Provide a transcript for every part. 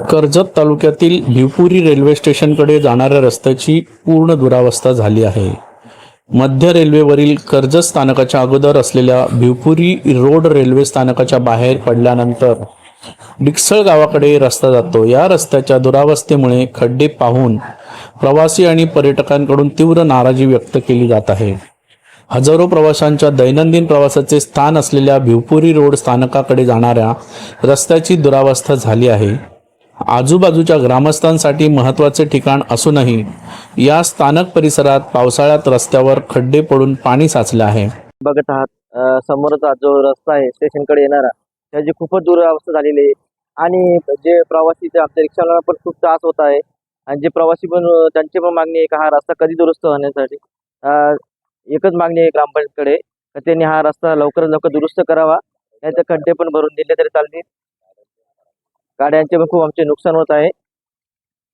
कर्जत तालुक्यातील भिवपुरी रेल्वे स्टेशनकडे जाणाऱ्या रस्त्याची पूर्ण दुरावस्था झाली आहे. मध्य रेल्वेवरील कर्जत स्थानकाच्या अगोदर असलेल्या भिवपुरी रोड रेल्वे स्थानकाच्या बाहेर पडल्यानंतर डिक्सळ गावाकडे रस्ता जातो. या रस्त्याच्या दुरावस्थेमुळे खड्डे पाहून प्रवासी आणि पर्यटकांकडून तीव्र नाराजी व्यक्त केली जात आहे. हजारो प्रवाशांच्या दैनंदिन प्रवासाचे स्थान असलेल्या भिवपुरी रोड स्थानकाकडे जाणाऱ्या रस्त्याची दुरावस्था झाली आहे. आजूबाजूच्या ग्रामस्थांसाठी महत्त्वाचे ठिकाण असूनही या स्थानक परिसरात पावसाळ्यात रस्त्यावर खड्डे पडून पाणी साचले आहे. बघत आहात. समोरचा जो रस्ता आहे स्टेशनकडे येणारा त्याची खूपच दुरावस्था झालेली आहे. आणि जे प्रवासी ते आपल्या रिक्षाला पण खूप त्रास होत आहे. आणि जे प्रवासी पण त्यांची पण मागणी आहे का हा रस्ता कधी दुरुस्त होण्यासाठी. एकच मागणी आहे ग्रामपंचायतकडे त्यांनी हा रस्ता लवकरात लवकर दुरुस्त करावा. नाहीतर खड्डे पण भरून दिले तरी चालतील. गाड्यांचे पण खूप आमचे नुकसान होत आहे.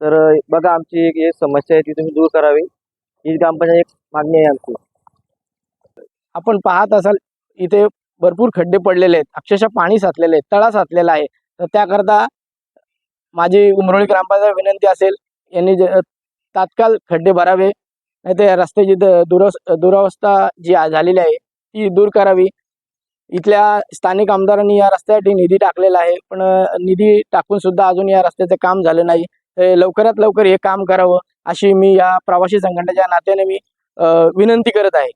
तर बघा आमची एक समस्या आहे ती तुम्ही दूर करावी. ही ग्रामपंचायत एक मागणी आहे आमची. आपण पाहत असाल इथे भरपूर खड्डे पडलेले आहेत. अक्षरशः पाणी साचलेले आहे तळा साचलेला आहे. तर त्याकरता माझी उमरोळी ग्रामपंचायत विनंती असेल यांनी जे तात्काळ खड्डे भरावे. नाही ते रस्त्याची द- दुरस दुरावस्था जी झालेली आहे ती दूर करावी. इथल्या स्थानिक आमदारांनी या रस्त्यासाठी निधी टाकलेला आहे. पण निधी टाकून सुद्धा अजून या रस्त्याचं काम झालं नाही. लवकरात लवकर हे काम करावं अशी मी या प्रवासी संघटनेच्या नात्याने मी अ, विनंती करत आहे.